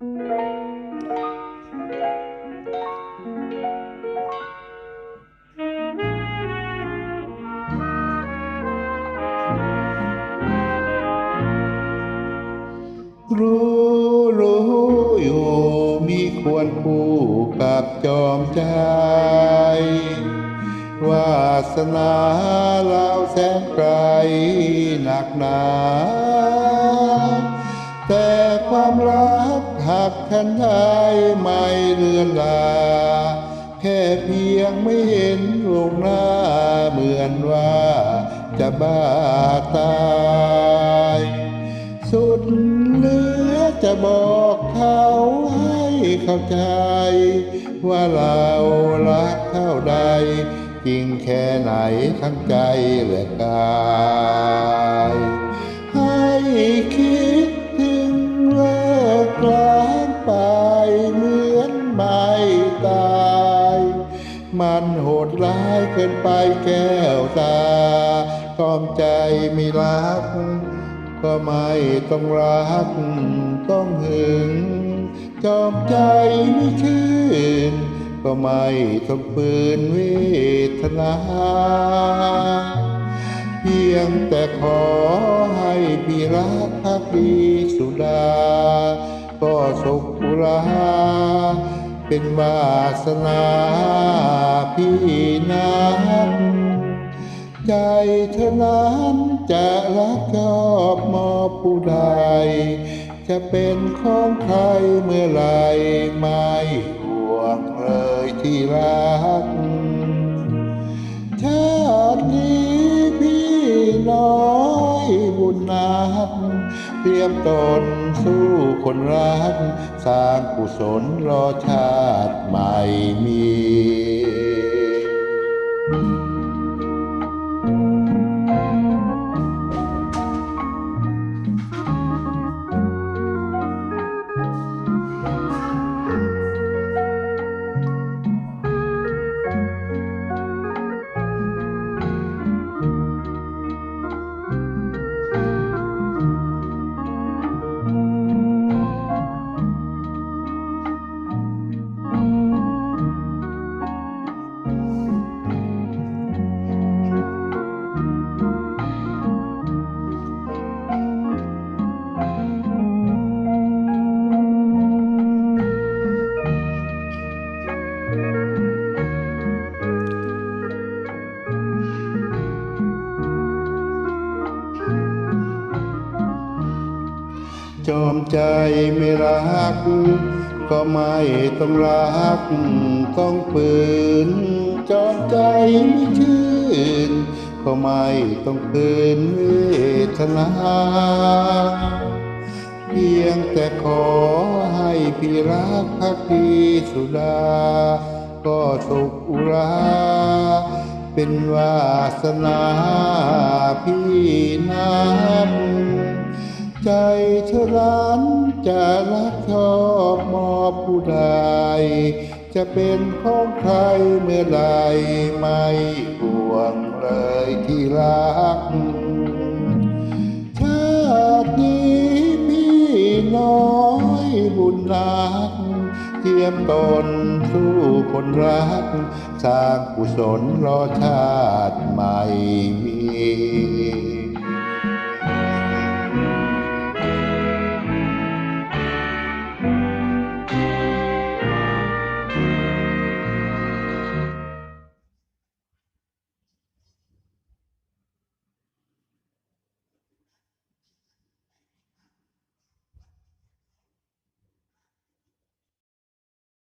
รู้รู้อยู่มีควรคู่กับจอมใจ วาสนาเราแสนไกลหนักหนา หักคันได้ไม่เลือนลา แค่เพียงไม่เห็นลงหน้าเหมือนว่าจะบ้าตาย สุดเหลือจะบอกเขาให้เข้าใจ ว่าเรารักเท่าใด จริงแค่ไหนทั้งใจและกาย ตาย มันโหดร้ายเกินไปแก้วตาตอมใจไม่รัก ก็ไม่ต้องรัก ต้องหึงจอมใจไม่ชื่น ก็ไม่ต้องปืนเวทนาเพียงแต่ขอให้พี่รักพักดีสุดา ก็สุขุรา เป็นวาสนาพี่นักใจเธอนั้นจะรักชอบมอบผู้ใด จะเป็นของใครเมื่อไรไม่ห่วงเลยที่รักชาตินี้ นักเตรียมตนสู้คนรัก สร้างกุศลรอชาติใหม่มี จอมใจไม่รัก ก็ไม่ต้องรัก ต้องปืน จอมใจไม่ชื่น ก็ไม่ต้องปืนเวทนาเพียงแต่ขอให้พี่รักพักดีสุดา ก็สุขอุราเป็นวาสนาพี่นัก ใจเธอร้านจะรักชอบมอบผู้ใดจะเป็นของใครเมื่อใดไม่ห่วงเลยที่รัก ชาตินี้พี่น้อยบุญนัก เทียมตนสู้คนรัก สร้างกุศลรอชาติใหม่มี